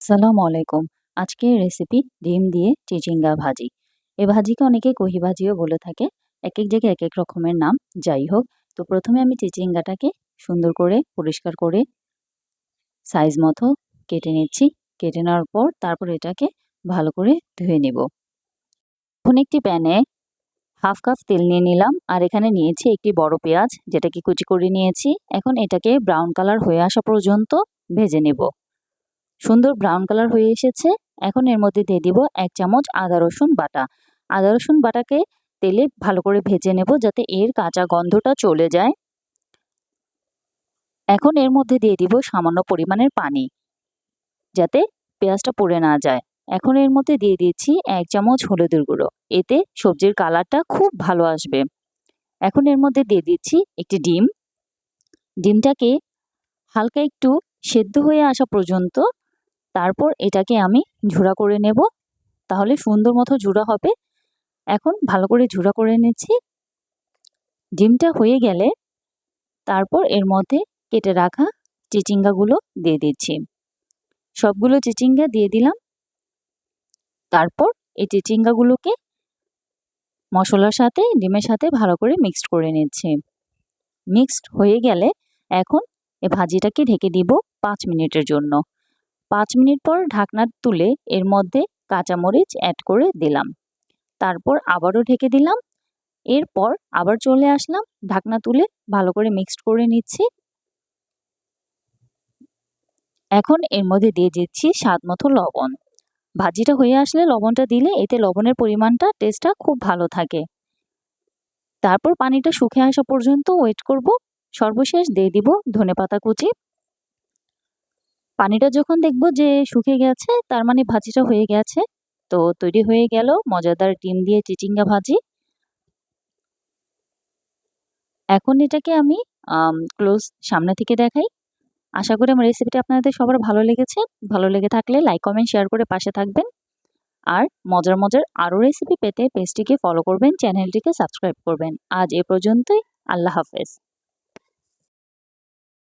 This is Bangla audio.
আসসালামু আলাইকুম। আজকের রেসিপি ডিম দিয়ে চিচিঙ্গা ভাজি। এ ভাজিকে অনেকে কহি ভাজিও বলে থাকে এক এক জায়গায় এক এক রকমের নাম। যাই হোক, তো প্রথমে আমি চিচিঙ্গাটাকে সুন্দর করে পরিষ্কার করে সাইজ মতো কেটে নিচ্ছি। কেটে নেওয়ার পর তারপর এটাকে ভালো করে ধুয়ে নেব। এখন একটি প্যানে হাফ কাপ তেল নিয়ে নিলাম। আর এখানে নিয়েছি একটি বড় পেঁয়াজ, যেটাকে কুচি করে নিয়েছি। এখন এটাকে ব্রাউন কালার হয়ে আসা পর্যন্ত ভেজে নেব। সুন্দর ব্রাউন কালার হয়ে এসেছে। এখন এর মধ্যে দিয়ে দিব এক চামচ আদা, রসুন বাটা। আদা, রসুন বাটাকে তেলে ভালো করে ভেজে নেব যাতে এর কাঁচা গন্ধটা চলে যায়। এখন এর মধ্যে দিয়ে দিব সামান্য পরিমাণের পানি যাতে পেঁয়াজটা পড়ে না যায়। এখন এর মধ্যে দিয়ে দিচ্ছি এক চামচ হলুদের গুঁড়ো। এতে সবজির কালারটা খুব ভালো আসবে। এখন এর মধ্যে দিয়ে দিচ্ছি একটি ডিম। ডিমটাকে হালকা একটু সেদ্ধ হয়ে আসা পর্যন্ত তারপর এটাকে আমি ঝুড়া করে নেব। তাহলে সুন্দর মতো ঝুড়া হবে। এখন ভালো করে ঝুড়া করে নিচ্ছি। ডিমটা হয়ে গেলে তারপর এর মধ্যে কেটে রাখা চিচিঙ্গাগুলো দিয়ে দিচ্ছি। সবগুলো চিচিঙ্গা দিয়ে দিলাম। তারপর এই চিচিঙ্গাগুলোকে মশলার সাথে, ডিমের সাথে ভালো করে মিক্সড করে নিচ্ছি। মিক্সড হয়ে গেলে এখন এ ভাজিটাকে ঢেকে দিব পাঁচ মিনিটের জন্য। পাঁচ মিনিট পর ঢাকনা তুলে এর মধ্যে কাঁচামরিচ অ্যাড করে দিলাম। তারপর আবারও ঢেকে দিলাম। এরপর আবার চলে আসলাম। ঢাকনা তুলে ভালো করে মিক্সড করে নিচ্ছি। এখন এর মধ্যে দিয়ে দিচ্ছি স্বাদ মতো লবণ। ভাজিটা হয়ে আসলে লবণটা দিলে এতে লবণের পরিমাণটা টেস্টটা খুব ভালো থাকে। তারপর পানিটা শুকে আসা পর্যন্ত ওয়েট করব। সর্বশেষ দিয়ে দিব ধনে পাতা কুচি। পানিটা যখন দেখব যে শুকিয়ে গেছে, তার মানে ভাজিটা হয়ে গেছে। তো তৈরি হয়ে গেল মজাদার ডিম দিয়ে চিচিঙ্গা ভাজি। এখন এটাকে আমি ক্লোজ সামনে থেকে দেখাই। আশা করি আমার রেসিপিটা আপনাদের সবার ভালো লেগেছে। ভালো লেগে থাকলে লাইক কমেন্ট শেয়ার করে পাশে থাকবেন। আর মজার মজার আরও রেসিপি পেতে পেজটিকে ফলো করবেন চ্যানেলটিকে সাবস্ক্রাইব করবেন। আজ এ পর্যন্তই। আল্লাহ হাফেজ।